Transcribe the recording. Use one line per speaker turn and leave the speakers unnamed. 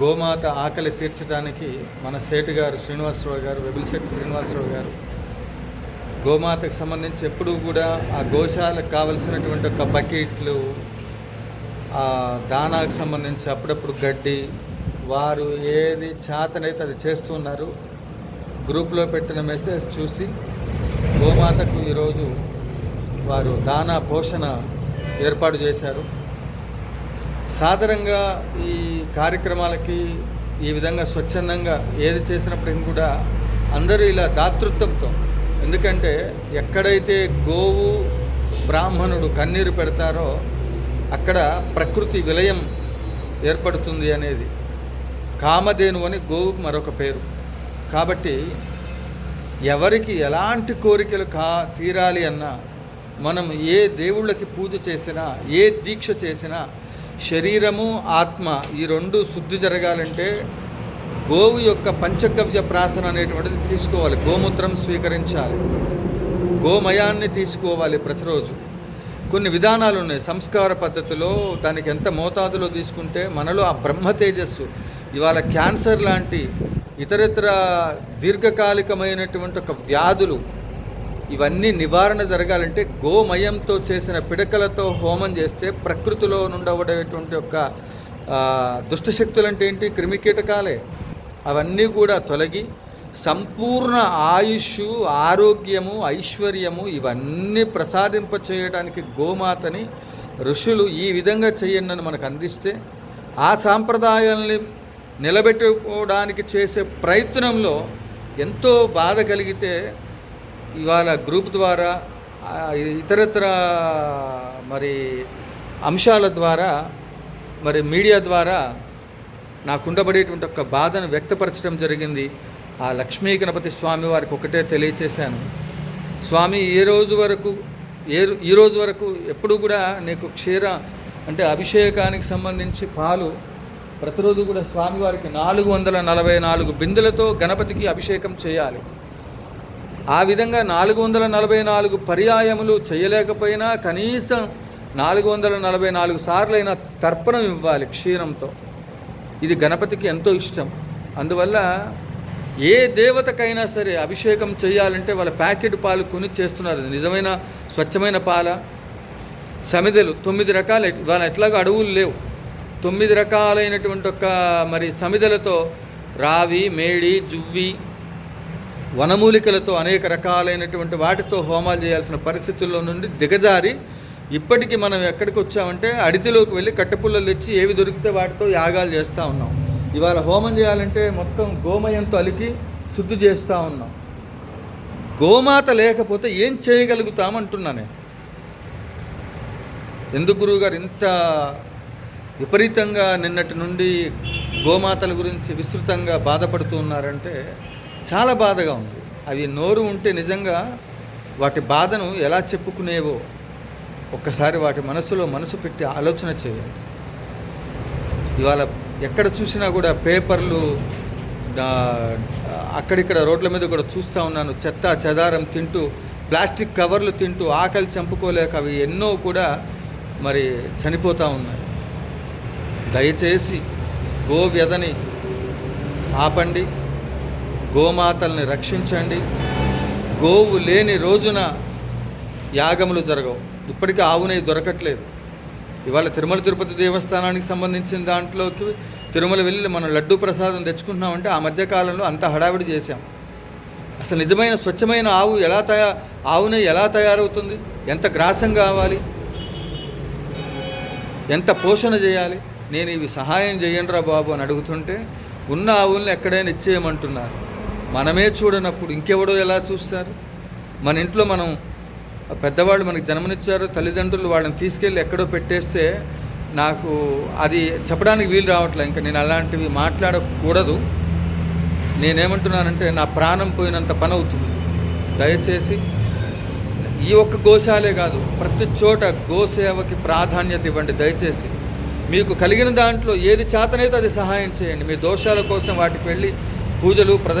గోమాత ఆకలి తీర్చడానికి మన సేటు గారు శ్రీనివాసరావు గారు వెబిలిశెట్టి శ్రీనివాసరావు గారు గోమాతకు సంబంధించి ఎప్పుడూ కూడా ఆ గోశాలకు కావలసినటువంటి ఒక బకెట్లు ఆ దానాకు సంబంధించి అప్పుడప్పుడు గడ్డి వారు ఏది చేతనైతే అది చేస్తున్నారు గ్రూప్లో పెట్టిన మెసేజ్ చూసి గోమాతకు ఈరోజు వారు దానా పోషణ ఏర్పాటు చేశారు. సాధారణంగా ఈ కార్యక్రమాలకి ఈ విధంగా స్వచ్ఛందంగా ఏది చేసినప్పటికీ కూడా అందరూ ఇలా దాతృత్వంతో ఎందుకంటే ఎక్కడైతే గోవు బ్రాహ్మణుడు కన్నీరు పెడతారో అక్కడ ప్రకృతి విలయం ఏర్పడుతుంది అనేది. కామధేను అని గోవుకు మరొక పేరు. కాబట్టి ఎవరికి ఎలాంటి కోరికలు కా తీరాలి అన్నా మనం ఏ దేవుళ్ళకి పూజ చేసినా ఏ దీక్ష చేసినా శరీరము ఆత్మ ఈ రెండు శుద్ధి జరగాలంటే గోవు యొక్క పంచగవ్య ప్రాసన అనేటువంటిది తీసుకోవాలి. గోమూత్రం స్వీకరించాలి. గోమయాన్ని తీసుకోవాలి ప్రతిరోజు. కొన్ని విధానాలు ఉన్నాయి. సంస్కార పద్ధతిలో దానికి ఎంత మోతాదులో తీసుకుంటే మనలో ఆ బ్రహ్మ తేజస్సు ఇవాళ క్యాన్సర్ లాంటి ఇతరితర దీర్ఘకాలికమైనటువంటి ఒక వ్యాధులు ఇవన్నీ నివారణ జరగాలంటే గోమయంతో చేసిన పిడకలతో హోమం చేస్తే ప్రకృతిలో నుండవడేటువంటి యొక్క దుష్టశక్తులు అంటే ఏంటి? క్రిమికీటకాలే. అవన్నీ కూడా తొలగి సంపూర్ణ ఆయుష్ ఆరోగ్యము ఐశ్వర్యము ఇవన్నీ ప్రసాదింప చేయడానికి గోమాతని ఋషులు ఈ విధంగా చేయండి మనకు అందిస్తే ఆ సాంప్రదాయాల్ని నిలబెట్టుకోవడానికి చేసే ప్రయత్నంలో ఎంతో బాధ కలిగితే ఇవాళ గ్రూప్ ద్వారా ఇతరత్ర మరి అంశాల ద్వారా మరి మీడియా ద్వారా నాకుండబడేటువంటి ఒక బాధను వ్యక్తపరచడం జరిగింది. ఆ లక్ష్మీ గణపతి స్వామి వారికి ఒకటే తెలియచేశాను. స్వామి ఏ రోజు వరకు ఏ ఈ రోజు వరకు ఎప్పుడు కూడా నీకు క్షీర అంటే అభిషేకానికి సంబంధించి పాలు ప్రతిరోజు కూడా స్వామివారికి నాలుగు వందల నలభై నాలుగు బిందెలతో గణపతికి అభిషేకం చేయాలి. ఆ విధంగా నాలుగు వందల నలభై నాలుగు పర్యాయములు చేయలేకపోయినా కనీసం నాలుగు వందల నలభై నాలుగు సార్లైనా తర్పణం ఇవ్వాలి క్షీరంతో ఇది గణపతికి ఎంతో ఇష్టం. అందువల్ల ఏ దేవతకైనా సరే అభిషేకం చేయాలంటే వాళ్ళ ప్యాకెట్ పాలు కొని చేస్తున్నారు. నిజమైన స్వచ్ఛమైన పాల. సమిదలు తొమ్మిది రకాల వాళ్ళ ఎట్లాగో అడవులు లేవు. తొమ్మిది రకాలైనటువంటి ఒక మరి సమిదలతో రావి మేడి జువ్వి వనమూలికలతో అనేక రకాలైనటువంటి వాటితో హోమాలు చేయాల్సిన పరిస్థితుల్లో నుండి దిగజారి ఇప్పటికీ మనం ఎక్కడికి వచ్చామంటే అడితిలోకి వెళ్ళి కట్టెపుల్లలు తెచ్చి ఏవి దొరికితే వాటితో యాగాలు చేస్తూ ఉన్నాం. ఇవాళ హోమం చేయాలంటే మొత్తం గోమయంతో అలికి శుద్ధి చేస్తూ ఉన్నాం. గోమాత లేకపోతే ఏం చేయగలుగుతామంటున్నానే ఎందుకు గురువుగారు? ఇంత విపరీతంగా నిన్నటి నుండి గోమాతల గురించి విస్తృతంగా బాధపడుతూ ఉన్నారంటే చాలా బాధగా ఉంది. అవి నోరు ఉంటే నిజంగా వాటి బాధను ఎలా చెప్పుకునేవో ఒక్కసారి వాటి మనసులో మనసు పెట్టి ఆలోచన చేయండి. ఇవాళ ఎక్కడ చూసినా కూడా పేపర్లు అక్కడిక్కడ రోడ్ల మీద కూడా చూస్తూ ఉన్నాను. చెత్త చెదారం తింటూ ప్లాస్టిక్ కవర్లు తింటూ ఆకలి చంపుకోలేక అవి ఎన్నో కూడా మరి చనిపోతూ ఉన్నాయి. దయచేసి గో వ్యధని ఆపండి. గోమాతల్ని రక్షించండి. గోవు లేని రోజున యాగములు జరగవు. ఇప్పటికీ ఆవునై దొరకట్లేదు. ఇవాళ తిరుమల తిరుపతి దేవస్థానానికి సంబంధించిన దాంట్లోకి తిరుమల వెళ్ళి మనం లడ్డూ ప్రసాదం తెచ్చుకుంటున్నామంటే ఆ మధ్యకాలంలో అంత హడావిడి చేశాం. అసలు నిజమైన స్వచ్ఛమైన ఆవు ఎలా తయా ఆవునే ఎలా తయారవుతుంది? ఎంత గ్రాసం కావాలి? ఎంత పోషణ చేయాలి? నేను ఇవి సహాయం చేయండిరా బాబు అని అడుగుతుంటే ఉన్న ఆవుల్ని ఎక్కడైనా ఇచ్చేయమంటున్నారు. మనమే చూడనప్పుడు ఇంకెవడో ఎలా చూస్తారు? మన ఇంట్లో మనం పెద్దవాళ్ళు మనకి జన్మనిచ్చారు తల్లిదండ్రులు వాళ్ళని తీసుకెళ్ళి ఎక్కడో పెట్టేస్తే నాకు అది చెప్పడానికి వీలు రావట్లే. ఇంకా నేను అలాంటివి మాట్లాడకూడదు. నేనేమంటున్నానంటే నా ప్రాణం పోయినంత పని అవుతుంది దయచేసి ఈ ఒక్క గోశాలే కాదు ప్రతి చోట గోసేవకి ప్రాధాన్యత ఇవ్వండి దయచేసి. మీకు కలిగిన దాంట్లో ఏది చేతనైతే అది సహాయం చేయండి. మీ దోషాల కోసం వాటికి వెళ్ళి పూజలు ప్రద